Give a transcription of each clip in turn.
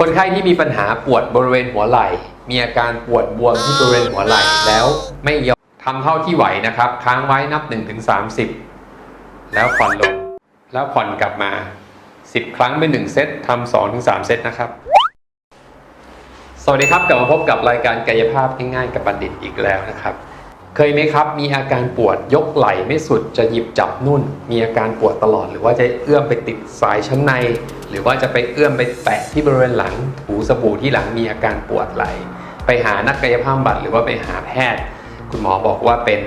คนไข้ที่มีปัญหาปวดบริเวณหัวไหล่ มีอาการปวดบวมที่บริเวณหัวไหล่แล้วไม่ยอมทำเท่าที่ไหวนะครับ ค้างไว้นับ 1-30 แล้วผ่อนลง แล้วผ่อนกลับมา 10 ครั้งเป็น 1 เซตทำ2-3 เซตนะครับ สวัสดีครับกลับมาพบกับรายการกายภาพง่ายๆกับบัณฑิตอีกแล้วนะครับ เคยไหมครับ มีอาการปวดยกไหล่ไม่สุดจะหยิบจับนุ่น มีอาการปวดตลอด หรือว่าจะเอื้อมไปติดสายชั้นใน หรือว่าจะไปเอื้อมไปแตะที่บริเวณหลังถูสบู่ที่หลังมีอาการปวดไหล่ไปหานักกายภาพบำบัดหรือว่าไปหาแพทย์ คุณหมอบอกว่าเป็น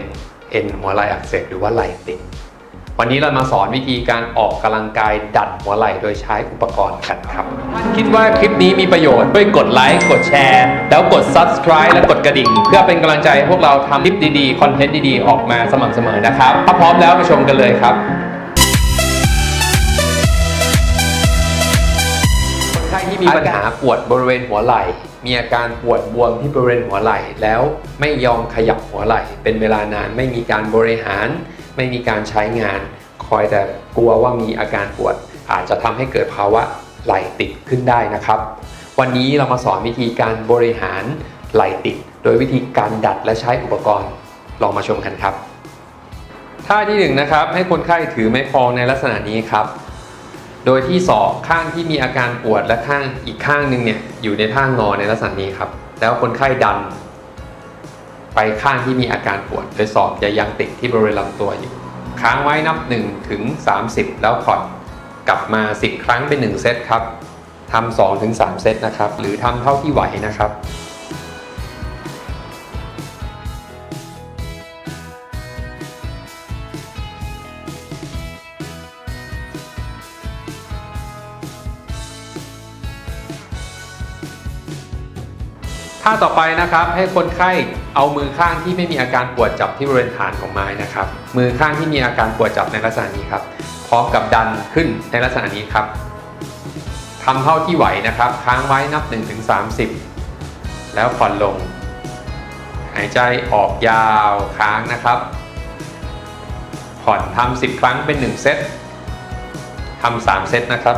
เอ็นหัวไหล่อักเสบหรือว่าไหล่ติด วันนี้เรามาสอนวิธีการออกกำลังกายดัดหัวไหล่โดยใช้อุปกรณ์กันครับท่านคิดว่าคลิปนี้มีประโยชน์ด้วยกดไลค์กดแชร์ แล้วกด subscribe และกดกระดิ่ง เพื่อเป็นกำลังใจให้พวกเราทำคลิปดีๆ คอนเทนต์ดีๆ ออกมาสม่ำเสมอนะครับ ถ้าพร้อมแล้วไปชมกันเลยครับคนไข้ที่มีปัญหาปวดบริเวณหัวไหล่มีอาการปวดบวมที่บริเวณหัวไหล่แล้วไม่ยอมขยับหัวไหล่เป็นเวลานานไม่มีการบริหาร ไม่มีการใช้งาน คอยแต่กลัวว่ามีอาการปวด อาจจะทำให้เกิดภาวะไหลติดขึ้นได้นะครับ วันนี้เรามาสอนวิธีการบริหารไหลติด โดยวิธีการดัดและใช้อุปกรณ์ ลองมาชมกันครับ ท่าที่หนึ่งนะครับให้คนไข้ถือไม้พองในลักษณะนี้ครับ โดยที่ศอกข้างที่มีอาการปวดและข้างอีกข้างหนึ่งเนี่ยอยู่ในท่างอในลักษณะนี้ครับ แล้วคนไข้ดัน ไปข้างที่มีอาการปวด โดยสอบจะยังติดที่บริเวณลำตัวอยู่ ค้างไว้นับ1ถึง30 แล้วผ่อนกลับมา 10 ครั้งเป็น 1 เซตครับทำ2ถึง3เซตนะครับ หรือทำเท่าที่ไหวนะครับ ท่าต่อไปนะครับให้คนไข้เอามือข้างที่ไม่มีอาการปวดจับที่บริเวณฐานของไม้นะครับ มือข้างที่มีอาการปวดจับในลักษณะนี้ครับ พร้อมกับดันขึ้นในลักษณะนี้ครับทำเท่าที่ไหวนะครับ ค้างไว้นับ 1-30 แล้วผ่อนลง หายใจออกยาวค้างนะครับ ผ่อนทำ10 ครั้งเป็น 1 เซตทำ3เซตนะครับ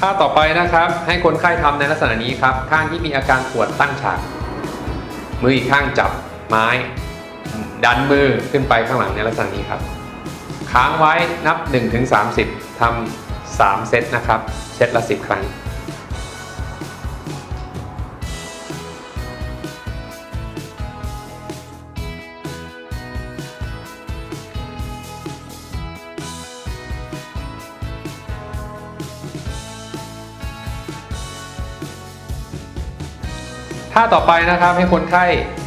ท่าต่อไปนะครับ ให้คนไข้ทำในลักษณะนี้ครับ ข้างที่มีอาการปวดตั้งฉาก มืออีกข้างจับไม้ ดันมือขึ้นไปข้างหลังในลักษณะนี้ครับ ค้างไว้นับ 1-30ทำ3เซตนะครับ เซตละ 10 ครั้ง ท่าต่อไปนะครับให้คนไข้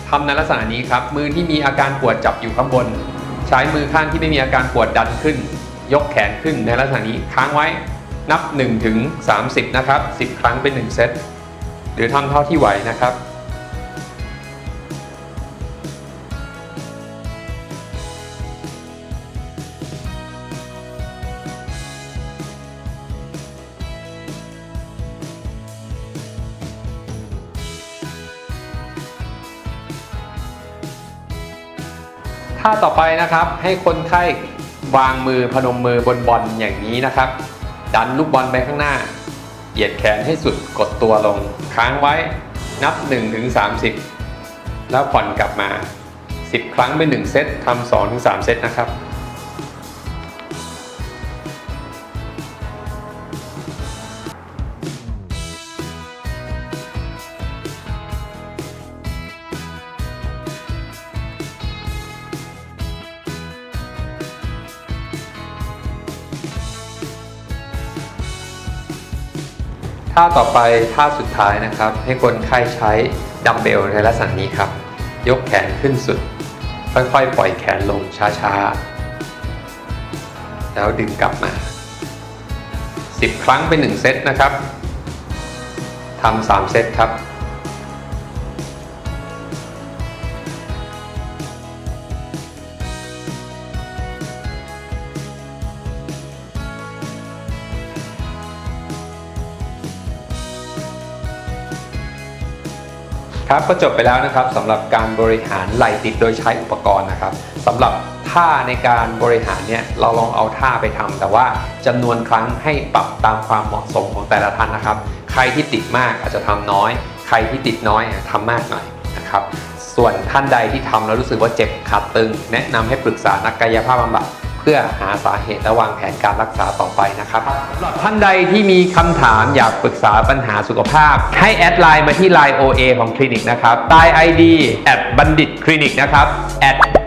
ทำในลักษณะนี้ครับ มือที่มีอาการปวดจับอยู่ข้างบน ใช้มือข้างที่ไม่มีอาการปวดดันขึ้น ยกแขนขึ้นในลักษณะนี้ค้างไว้นับ1ถึง30 นะครับ 10 ครั้งเป็น 1 เซตหรือทำเท่าที่ไหวนะครับ ท่าต่อไปนะครับ ให้คนไข้วางมือพนมมือบนบอลอย่างนี้นะครับ ดันลูกบอลไปข้างหน้า เหยียดแขนให้สุดกดตัวลง ค้างไว้นับ1ถึง30แล้วผ่อนกลับมา 10 ครั้งเป็น1เซตทำ2ถึง3เซตนะครับ ท่าต่อไปท่าสุดท้ายนะครับ ให้คนไข้ใช้ดัมเบลในลักษณะนี้ครับ ยกแขนขึ้นสุด ค่อยๆ ปล่อยแขนลงช้าๆ แล้วดึงกลับมา 10 ครั้งเป็น 1 เซตนะครับทำ3เซตครับ ครับก็จบไปแล้วนะครับสำหรับการบริหารไหล่ติดโดยใช้อุปกรณ์นะครับสำหรับท่าในการบริหารเนี่ยเราลองเอาท่าไปทำแต่ว่าจำนวนครั้งให้ปรับตามความเหมาะสมของแต่ละท่านนะครับ ใครที่ติดมากอาจจะทำน้อย ใครที่ติดน้อยอะทำมากหน่อยนะครับส่วนท่านใดที่ทำแล้วรู้สึกว่าเจ็บขาดตึง แนะนำให้ปรึกษานักกายภาพบำบัด เพื่อหาสาเหตุและวางแผนการรักษาต่อไปนะครับสำหรับท่านใดที่มีคำถามอยากปรึกษาปัญหาสุขภาพ ให้แอดไลน์มาที่ Line OA ของคลินิกนะครับใต้ ID แอดบัณฑิตคลินิกนะครับแอด